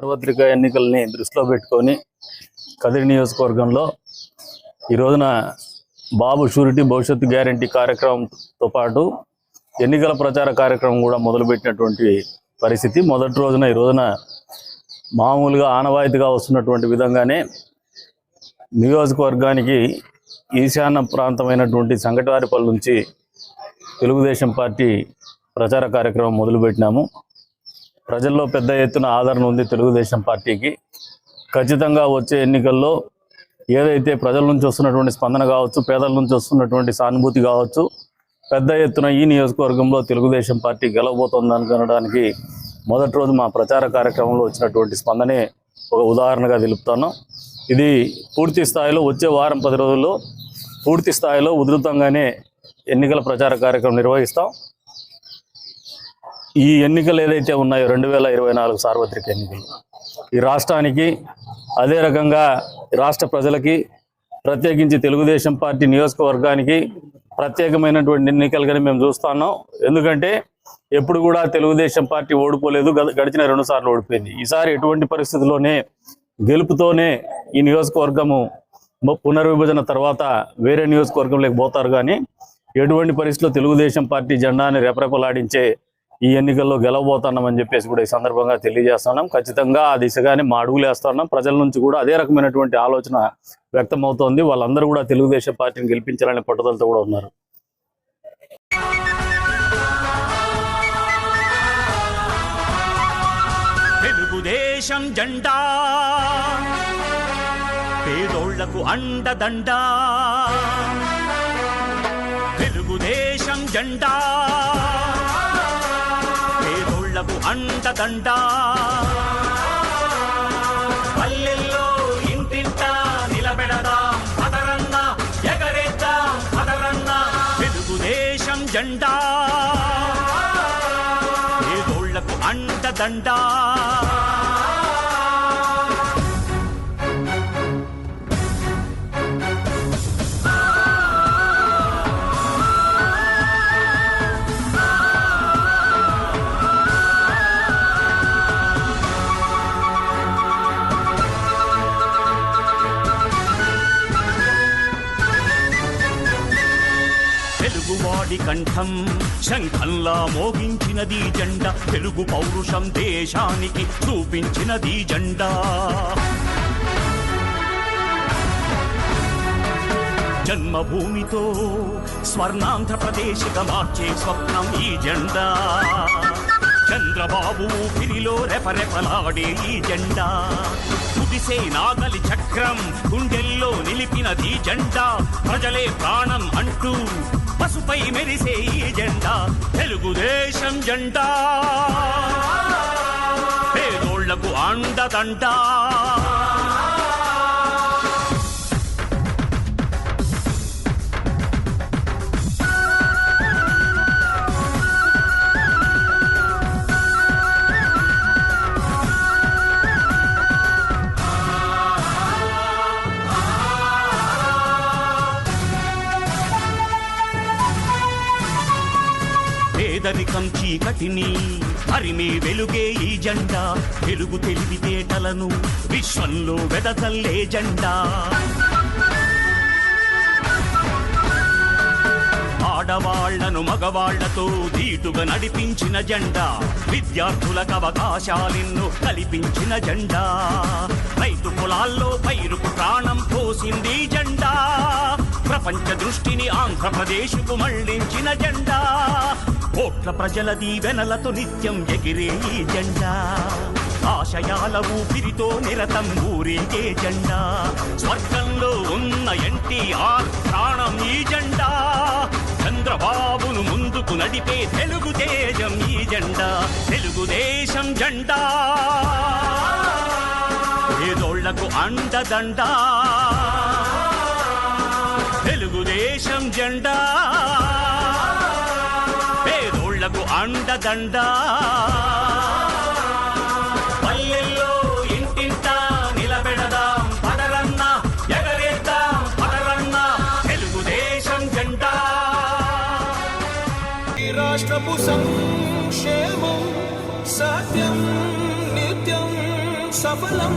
సార్వత్రిక ఎన్నికల్ని దృష్టిలో పెట్టుకొని కదిరి నియోజకవర్గంలో ఈ రోజున బాబు షూరిటీ భవిష్యత్తు గ్యారంటీ కార్యక్రమంతో పాటు ఎన్నికల ప్రచార కార్యక్రమం కూడా మొదలుపెట్టినటువంటి పరిస్థితి. మొదటి రోజున ఈ రోజున మామూలుగా ఆనవాయితీగా వస్తున్నటువంటి విధంగానే నియోజకవర్గానికి ఈశాన్య ప్రాంతమైనటువంటి సంగటివారిపల్లి నుంచి తెలుగుదేశం పార్టీ ప్రచార కార్యక్రమం మొదలుపెట్టినాము. ప్రజల్లో పెద్ద ఎత్తున ఆదరణ ఉంది తెలుగుదేశం పార్టీకి. ఖచ్చితంగా వచ్చే ఎన్నికల్లో ఏదైతే ప్రజల నుంచి వస్తున్నటువంటి స్పందన కావచ్చు పేదల నుంచి వస్తున్నటువంటి సానుభూతి కావచ్చు పెద్ద ఎత్తున ఈ నియోజకవర్గంలో తెలుగుదేశం పార్టీ గెలవబోతోంది అనుకోవడానికి మొదటి రోజు మా ప్రచార కార్యక్రమంలో వచ్చినటువంటి స్పందనే ఒక ఉదాహరణగా తెలుపుతాను. ఇది పూర్తి స్థాయిలో వచ్చే వారం పది రోజుల్లో పూర్తి స్థాయిలో ఉధృతంగానే ఎన్నికల ప్రచార కార్యక్రమం నిర్వహిస్తాం. ఈ ఎన్నికలు ఏదైతే ఉన్నాయో రెండు వేల ఇరవై నాలుగు సార్వత్రిక ఎన్నికలు ఈ రాష్ట్రానికి అదే రకంగా రాష్ట్ర ప్రజలకి ప్రత్యేకించి తెలుగుదేశం పార్టీ నియోజకవర్గానికి ప్రత్యేకమైనటువంటి ఎన్నికలుగానే మేము చూస్తున్నాం ఎందుకంటే ఎప్పుడు కూడా తెలుగుదేశం పార్టీ ఓడిపోలేదు గడిచిన రెండు సార్లు ఓడిపోయింది. ఈసారి ఎటువంటి పరిస్థితుల్లోనే గెలుపుతోనే ఈ నియోజకవర్గము పునర్విభజన తర్వాత వేరే నియోజకవర్గంలోకి పోతారు కానీ ఎటువంటి పరిస్థితుల్లో తెలుగుదేశం పార్టీ జెండాని రెపరెపలాడించే ఈ ఎన్నికల్లో గెలవబోతున్నామని చెప్పేసి కూడా ఈ సందర్భంగా తెలియజేస్తున్నాం. ఖచ్చితంగా ఆ దిశగానే మా అడుగులేస్తున్నాం ప్రజల నుంచి కూడా అదే రకమైనటువంటి ఆలోచన వ్యక్తం అవుతోంది వాళ్ళందరూ కూడా తెలుగుదేశం పార్టీని గెలిపించాలనే పట్టుదలతో కూడా ఉన్నారు. తెలుగుదేశం జెండా పేదోళ్ళకు అండదండ. తెలుగుదేశం జెండా. పేదోళ్ళకు అండదండ పల్లెల్లో ఇంటింట నిలబెడదాం పదరన్న ఎగరేద్దాం పదరన్న తెలుగుదేశం జెండా. పేదోళ్ళకు అండదండ నాది కంఠం శంఖంలా మోగించినది జెండా. తెలుగు పౌరుషం దేశానికి చూపించినది జెండా. జన్మభూమితో స్వర్ణాంధ్రప్రదేశ్గా మార్చే స్వప్నం ఈ జెండా. చంద్రబాబు ఊపిరిలో రెపరెపలాడే ఈ జెండా. కుదిసే నాగలి చక్రం గుండెల్లో నిలిపినది జెండా. ప్రజలే ప్రాణం అంటూ మెరిసే ఈ జెండా తెలుగుదేశం జెండా. పేదోళ్ళకు అండదండా చీకటిని హరిమే వెలుగే ఈ జెండా. వెలుగు తెలివితేటలను విశ్వంలో వెదజల్లే జెండా. ఆడవాళ్ళను మగవాళ్ళతో దీటుగా నడిపించిన జెండా. విద్యార్థులకు అవకాశాలిన్ను కల్పించిన జెండా. రైతు పొలాల్లో పైరుకు ప్రాణం పోసింది ఈ జెండా. ప్రపంచ దృష్టిని ఆంధ్రప్రదేశ్కు మళ్ళించిన జెండా. కోట్ల ప్రజల దీవెనలతో నిత్యం ఎగిరే ఈ జెండా. ఆశయాల ఊపిరితో నిరతం ఊరేగే జెండా. స్వర్గంలో ఉన్న ఎన్టీఆర్ ప్రాణం ఈ జెండా. చంద్రబాబును ముందుకు నడిపే తెలుగు తేజం ఈ జెండా. తెలుగుదేశం జెండా. పేదోళ్ళకు అండదండ. తెలుగుదేశం జెండా. పేదోళ్ళకు అండదండ. పల్లెల్లో ఇంటింట నిలబెడదాం పదరన్న ఎగరేద్దాం పదరన్న తెలుగుదేశం జెండా ఈ రాష్ట్రపు సంక్షేమం సత్యం నిత్యం సఫలం.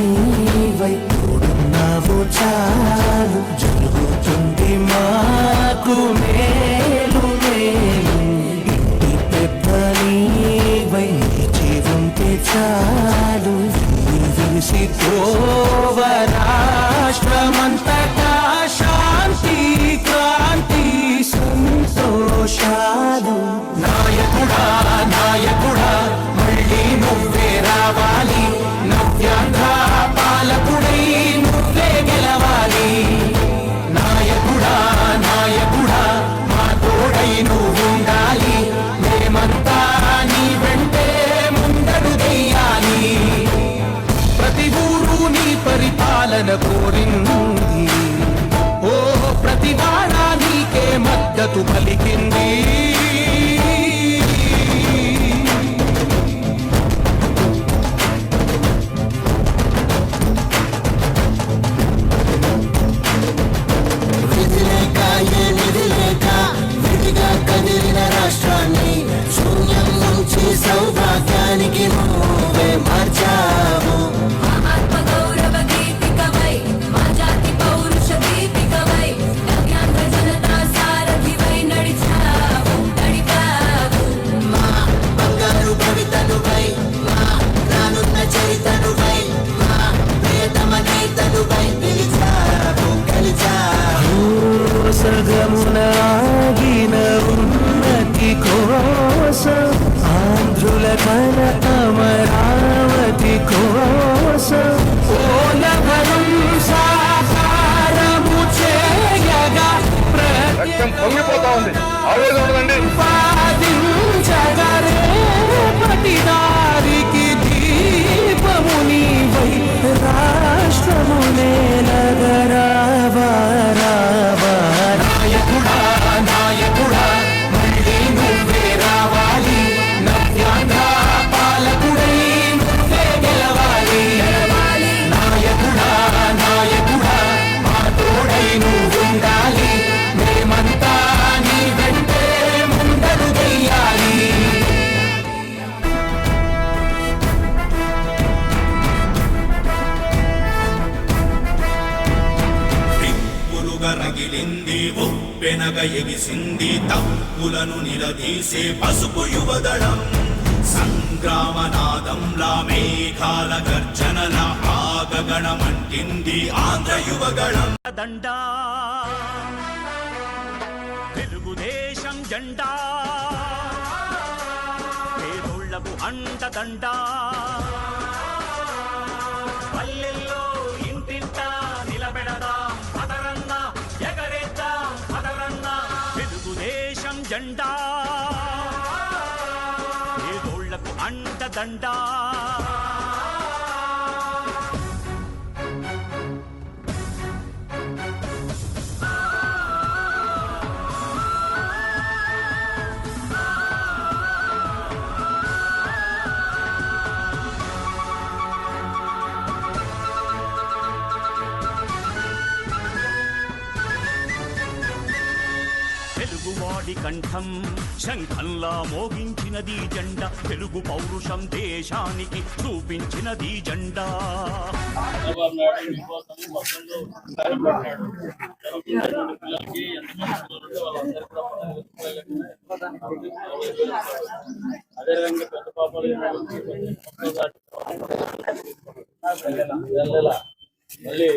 పరిపాలన కోరింది. ఓ ప్రతి నీకే మద్దతు పలికింది. కోసం ఆంధ్రుల కన అమరావతి కోసం. ఉప్పెనగ ఎగిసింది తప్పులను నిలదీసే పసుపు యువదళం. సంగ్రామనాదంలా మేఘాల గర్జనల ఆగగణమంటింది ఆంధ్ర యువగణం దండా. తెలుగుదేశం జెండా. పేదోళ్ళకు అండదండా అండదండా తెలుగువాడి కంఠం శంఖంలా మోగించినది జెండా తెలుగు పౌరుషం దేశానికి చూపించినది జెండా. అదేవిధంగా పెద్ద పాపాలు మళ్ళీ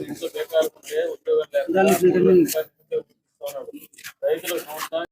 ఇంట్లో బేకారు ఉంటే ఉద్యోగం లేకుండా